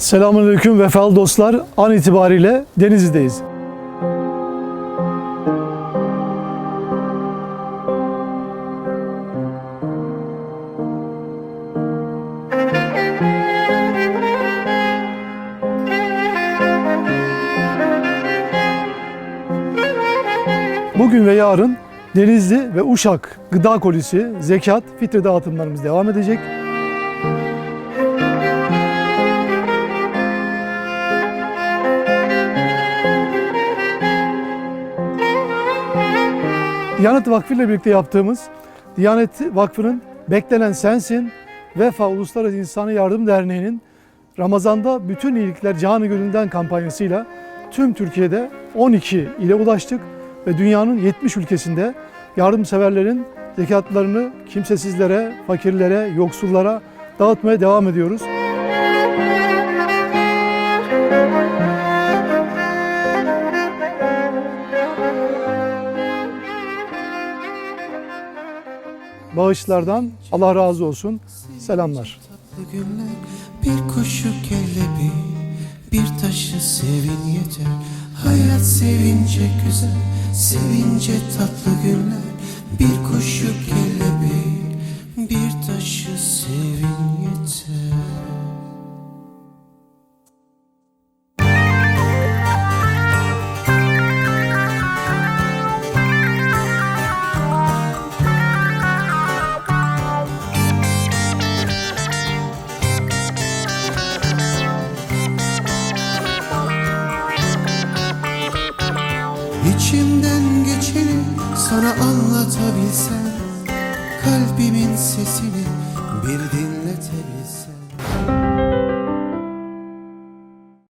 Selamünaleyküm vefalı dostlar. An itibariyle Denizli'deyiz. Bugün ve yarın Denizli ve Uşak Gıda Kolisi, zekat, fitre dağıtımlarımız devam edecek. Diyanet Vakfı ile birlikte yaptığımız Diyanet Vakfı'nın Beklenen Sensin Vefa Uluslararası İnsani Yardım Derneği'nin Ramazan'da bütün iyilikler canı gönülden kampanyasıyla tüm Türkiye'de 12 ile ulaştık ve dünyanın 70 ülkesinde yardımseverlerin zekatlarını kimsesizlere, fakirlere, yoksullara dağıtmaya devam ediyoruz. Bağışlardan Allah razı olsun. Selamlar. Bir kuşu kelebi bir taşı sevin yeter hayat sevince güzel sevince tatlı günler bir kuşu kelebi bir taşı sevin yeter İçimden geçeni sana anlatabilsem Kalbimin sesini bir din